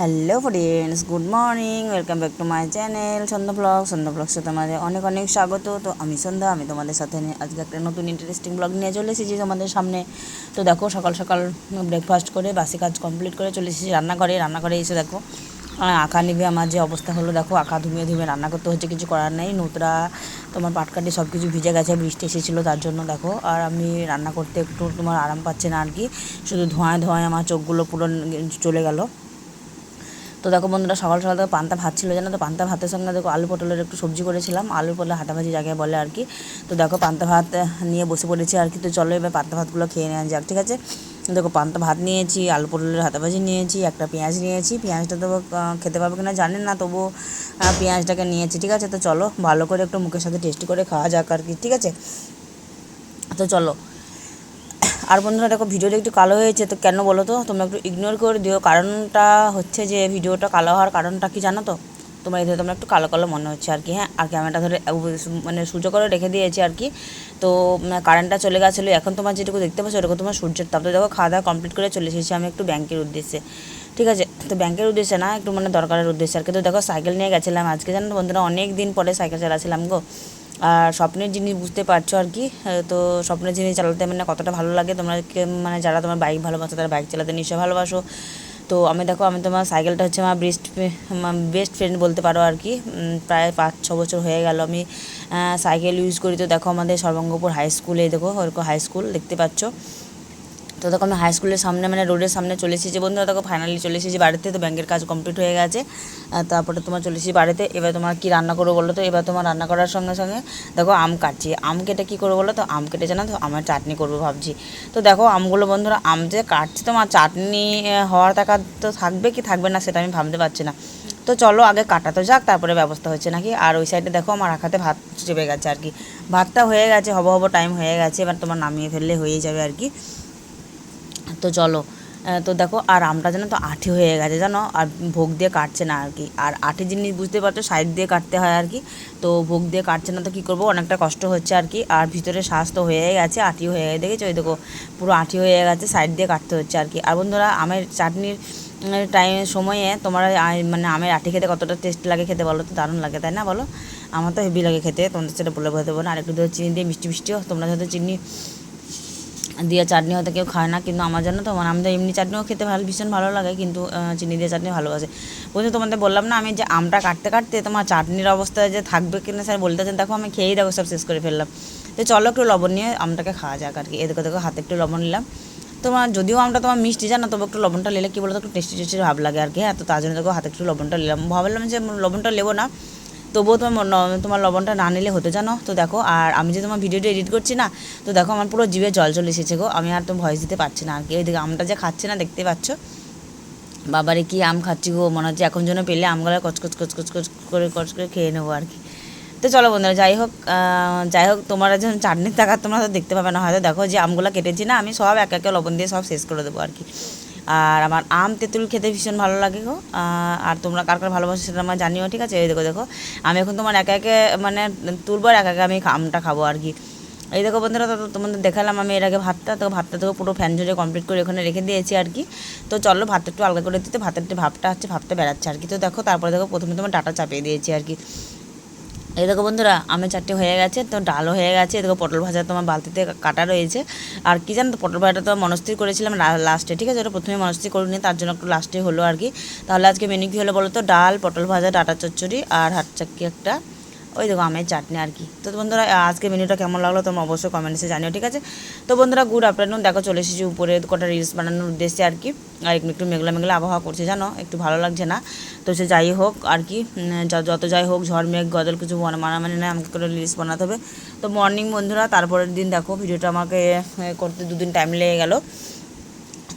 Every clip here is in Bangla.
Hello friends good morning welcome back to my channel Sandhya vlog Sandhya ব্লগসে তোমাদের অনেক অনেক স্বাগত। তো আমি সন্ধ্যা, আমি তোমাদের সাথে আজকে একটা নতুন ইন্টারেস্টিং ব্লগ নিয়ে চলে এসেছি তোমাদের সামনে। তো দেখো, সকাল সকাল ব্রেকফাস্ট করে বাসি কাজ কমপ্লিট করে চলে এসেছি রান্নাঘরে। রান্নাঘরে এসে দেখো আঁকা নিভে আমার যে অবস্থা হলো, দেখো, আঁকা ধুমিয়ে ধুমিয়ে রান্না করতে হচ্ছে, কিছু করার নেই। নোতরা তোমার পাটকাটি সব কিছু ভিজে গেছে, বৃষ্টি এসেছিল, তার জন্য দেখো। আর আমি রান্না করতে একটু তোমার আরাম পাচ্ছে না আর কি। শুধু ধোঁয়ায় ধোঁয়ায় আমার চোখগুলো পুরো চলে গেল। তো দেখো বন্ধুরা, সকাল সকাল থেকে পান্তা ভাত ছিল জানো তো? পান্তা ভাতের সঙ্গে দেখো আলু পটলের একটু সবজি করেছিলাম। আলু পটলের হাঁটাভাজি যাকে বলে আর কি। তো দেখো পান্তা ভাত নিয়ে বসে পড়েছি আর কি। তো চলো এবার পান্তা ভাতগুলো খেয়ে নেওয়া যাক, ঠিক আছে? দেখো পান্তা ভাত নিয়েছি, আলু পটলের হাতাভাজি নিয়েছি, একটা পেঁয়াজ নিয়েছি। পেঁয়াজটা তো খেতে পারবে কিনা জানেন না, তবুও পেঁয়াজটাকে নিয়েছি, ঠিক আছে? তো চলো ভালো করে একটু মুখের সাথে টেস্ট করে খাওয়া যাক আর কি, ঠিক আছে? তো চলো আর বন্ধুরা দেখো, ভিডিওটা একটু কালো হয়েছে, তো কেন বলো তো? তোমরা একটু ইগনোর করে দিও। কারণটা হচ্ছে যে, ভিডিওটা কালো হওয়ার কারণটা কি জানো তো? তোমার এদের, তোমরা একটু কালো কালো মনে হচ্ছে আর কি হ্যাঁ? আর ক্যামেরাটা ধরে মানে সূর্য করে রেখে দিয়েছি আর কি। তো কারেন্টটা চলে গেছিল, এখন তোমার যেটুকু দেখতে পাচ্ছ, ওরকম তোমার সূর্যের তাপ। তো দেখো খাওয়া দাওয়া কমপ্লিট করে চলে এসেছি আমি একটু ব্যাংকের উদ্দেশ্যে। ঠিক আছে? তো ব্যাংকের উদ্দেশ্যে না, একটু মানে দরকারের উদ্দেশ্যে আর কি। তো দেখো সাইকেল নিয়ে গেছিলাম আজকে, জানো বন্ধুরা? অনেক দিন পরে সাইকেল চালাছিলাম গো। আর স্বপ্নের জিনিস বুঝতে পারছ আর কি তো স্বপ্নের জিনিস চালাতে মানে কতটা ভালো লাগে? তোমাকে মানে যারা তোমার বাইক ভালোবাসো, তারা বাইক চালাতে নিশ্চয় ভালোবাসো। তো আমি দেখো, আমি তোমার সাইকেলটা হচ্ছে আমার বেস্ট বেস্ট ফ্রেন্ড বলতে পারো আর কি। প্রায় পাঁচ, ছ বছর হয়ে গেল আমি সাইকেল ইউজ করি। তো দেখো আমাদের সর্বঙ্গপুর হাই স্কুলে দেখো ওরকম হাই স্কুল দেখতে পাচ্ছ। তো দেখো আমি হাই স্কুলের সামনে মানে রোডের সামনে চলে এসেছি বন্ধুরা। দেখো ফাইনালি চলে এসেছি বাড়িতে, তো ব্যাংকের কাজ কমপ্লিট হয়ে গেছে। তারপরে তোমার চলে এসেছি বাড়িতে। এবার তোমার কি রান্না করব বলো তো? এবার তোমার রান্না করার সঙ্গে সঙ্গে দেখো আম কাটছি। আম কেটে কী করব বলো তো? আম কেটে জানো তো? আমার চাটনি করব ভাবছি। তো দেখো আমগুলো বন্ধুরা, আম যে কাটছি তোমার চাটনি হওয়ার টাকা তো থাকবে কি থাকবে না সেটা আমি ভাবতে পারছি না। তো চলো আগে কাটা তো যাক, তারপরে ব্যবস্থা হচ্ছে নাকি? আর ওই সাইডে দেখো আমার আখাতে ভাত চেপে গেছে আর কি। ভাতটা হয়ে গেছে, হব হব টাইম হয়ে গেছে, এবার তোমার নামিয়ে ফেললে হয়ে যাবে আর কি। তো চলো তো দেখো, আর আমটা যেন তো আঠি হয়ে গেছে, জানো? আর ভোগ দিয়ে কাটছে না আর কি। আর আঠি জিনিস বুঝতে পারছ, সাইড দিয়ে কাটতে হয় আর কি। তো ভোগ দিয়ে কাটছে না তো কী করব? অনেকটা কষ্ট হচ্ছে আর কি। আর ভিতরে শ্বাস তো হয়ে গেছে, আঠি হয়ে গেছে, দেখেছ? ওই দেখো, পুরো আঠি হয়ে গেছে, সাইড দিয়ে কাটতে হচ্ছে আর কি। আর বন্ধুরা, আমের চাটনির টাইম সময়ে তোমরা মানে আমের আঠি খেতে কতটা টেস্ট লাগে খেতে বলো তো? দারুণ লাগে, তাই না বলো? আমার তো হেভি লাগে খেতে, তোমাদের সেটা বলে বোঝাতে পারব না। আর একটু ধরো চিনি দিয়ে মিষ্টি মিষ্টিও, তোমরা হয়তো চিনি দিয়ে চাটনি হয়তো কেউ খায় না, কিন্তু আমার জন্য তো মানে আমাদের এমনি চাটনিও খেতে ভালো, ভীষণ ভালো লাগে, কিন্তু চিনি দিয়ে চাটনি ভালোবাসে। বলছি তোমাদের বললাম না, আমি যে আমটা কাটতে কাটতে তোমার চাটনির অবস্থা যে থাকবে কিনা স্যার বলতেছেন, দেখো আমি খেয়েই দেখো সব শেষ করে ফেললাম। তো চলো একটু লবণ নিয়ে আমটাকে খাওয়া যাক আর কি। এদিকে দেখো হাতে একটু লবণ নিলাম। তোমার যদিও আমটা তোমার মিষ্টি, জানো, তবে একটু লবণটা নিলে কি বলতো, একটু টেস্টি টেস্টি ভাব লাগে আর কি হ্যাঁ তো তার জন্য দেখো হাতে একটু লবণটা নিলাম। ভাবলাম যে লবণটা নেব না তবুও তোমার তোমার লবণটা না নিলে হতো, জানো? তো দেখো, আর আমি যে তোমার ভিডিওটা এডিট করছি না, তো দেখো আমার পুরো জিভে জল চলে এসেছে গো। আমি আর তো ভয়েস দিতে পারছি না। আর কি, ওইদিকে আমটা যে খাচ্ছে না, দেখতে পাচ্ছ? বাবারে, কি আম খাচ্ছি গো, মনে হচ্ছে এখন জন্য পেলে আমগুলো কচকচ কচকচ কচ করে কচ করে খেয়ে নেব আর কি। তো চলো বন্ধুরা, যাই হোক যাই হোক, তোমরা যখন চাটনির টাকা তোমরা তো দেখতে পাবে না, হয়তো দেখো যে আমগুলো কেটেছি না, আমি সব এক একে লবণ দিয়ে সব শেষ করে দেবো আর কি। আর আমার আম, তেঁতুল খেতে ভীষণ ভালো লাগে গো। আর তোমরা কার কার ভালোবাসো সেটা আমার জানিও, ঠিক আছে? এই দেখো দেখো, আমি এখন তোমার একে একে মানে তুলবো আর একে একে আমি আমটা খাব আর কি। এই দেখো বন্ধুরা, তো তোমাদের দেখালাম আমি এর আগে ভাতটা, তো ভাতটা তো পুরো ফ্যান ঝরে কমপ্লিট করে ওখানে রেখে দিয়েছি আর কি। তো চলো ভাতটা একটু আলাদা করে দিতে, ভাতের ভাবটা হচ্ছে ভাবটা বেড়াচ্ছে আর কি। তো দেখো, তারপরে দেখো প্রথমে তোমার ডাটা চাপিয়ে দিয়েছি আর কি। এই দেখো বন্ধুরা, আমের চারটে হয়ে গেছে, তো ডালও হয়ে গেছে। এদিকে পটল ভাজা তোমার বালতিতে কাটা রয়েছে। আর কি জানো পটল ভাজাটা তো মনস্থির করেছিলাম লাস্টে ঠিক আছে? ওটা প্রথমে মনস্থির করিনি তার জন্য একটু লাস্টে হলো আর কি। তাহলে আজকে মেনু কী হলো বলো তো? ডাল, পটল ভাজা, ডাটা চচ্চড়ি আর হাট চাকি একটা। ওই দেখো আমের চাটনি আর কি। তো বন্ধুরা আজকে মেনুটা কেমন লাগল তোমরা অবশ্যই কমেন্টসে জানিও, ঠিক আছে? তো বন্ধুরা গুড আফটারনুন দেখো, চলে এসেছি উপরে কটা রিলস বানানোর উদ্দেশ্যে আর কি। আর একটু মেঘলা মেঘলা আবহাওয়া করছে, জানো? একটু ভালো লাগছে না। তো সে যাই হোক আর কি যত যাই হোক, ঝড়, মেঘ গদল কিছু মানামানি নেই, আমাকে করে রিলস বানাতে হবে। তো মর্নিং বন্ধুরা, তারপরের দিন দেখো ভিডিওটা আমাকে করতে দুদিন টাইম লেগে গেল।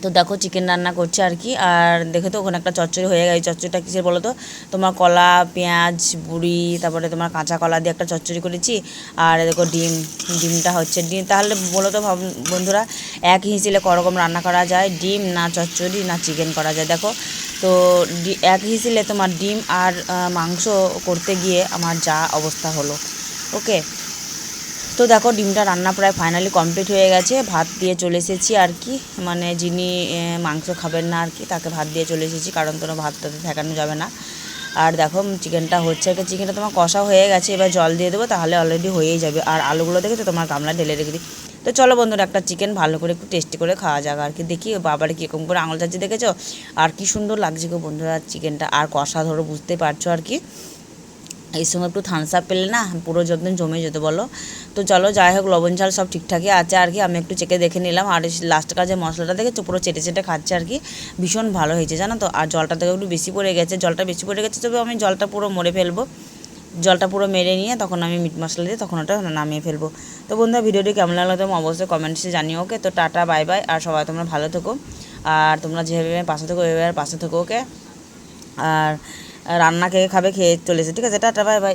তো দেখো চিকেন রান্না করছে আর কি। আর দেখে তো ওখানে একটা চচ্চড়ি হয়ে গেছে। চচ্চড়িটা কিসের বলো তো? তোমার কলা, পেঁয়াজ, বুড়ি, তারপরে তোমার কাঁচা কলা দিয়ে একটা চচ্চড়ি করেছি। আর দেখো ডিম, ডিমটা হচ্ছে ডিম। তাহলে বলো তো বন্ধুরা, এক হিসেলে করকম রান্না করা যায়? ডিম না চচ্চড়ি না চিকেন করা যায়? দেখো, তো এক হিসেলে তোমার ডিম আর মাংস করতে গিয়ে আমার যা অবস্থা হলো। ওকে তো দেখো, ডিমটা রান্না প্রায় ফাইনালি কমপ্লিট হয়ে গেছে। ভাত দিয়ে চলে এসেছি আর কি। মানে যিনি মাংস খাবেন না আর কি, তাকে ভাত দিয়ে চলে এসেছি, কারণ কোনো ভাতটাতে ঠেকানো যাবে না। আর দেখো, চিকেনটা হচ্ছে আর কি, চিকেনটা তোমার কষা হয়ে গেছে, এবার জল দিয়ে দেবো, তাহলে অলরেডি হয়েই যাবে। আর আলুগুলো দেখেছ, তোমার গামলা ঢেলে রেখে দিই। তো চলো বন্ধুরা, একটা চিকেন ভালো করে একটু টেস্টি করে খাওয়া যাক আর কি। দেখি, বাবারে কীরকম করে আঙুল চাচ্ছি, দেখেছ? আর কি সুন্দর লাগছে গো বন্ধুরা, চিকেনটা। আর কষা ধরো, বুঝতে পারছ আর কি? এই সময় একটু থামস আপ পেলে না পুরো যখন জমে যেতে বলো। তো চলো যাই হোক, লবণ ঝাল সব ঠিকঠাকই আছে আর কি। আমি একটু চেকে দেখে নিলাম। আর লাস্ট কাজে মশলাটা দেখেছ, পুরো চেটে চেটে খাচ্ছে আর কি। ভীষণ ভালো হয়েছে, জানো তো? আর জলটা থেকে একটু বেশি পড়ে গেছে। জলটা বেশি পড়ে গেছে, তবে আমি জলটা পুরো মরে ফেলব। জলটা পুরো মেরে নিয়ে তখন আমি মিট মশলা দিয়ে তখন ওটা নামিয়ে ফেলব। তো বন্ধুরা, ভিডিওটি কেমন লাগল তুমি অবশ্যই কমেন্টসে জানিও ওকে তো টাটা বাই বাই আর সবাই তোমরা ভালো থেকো। আর তোমরা যেভাবে পাশে থেকো, ওইভাবে পাশে থেকো ওকে আর রান্না কে খাবে খেয়ে চলেছে ঠিক আছে টাটা বাই বাই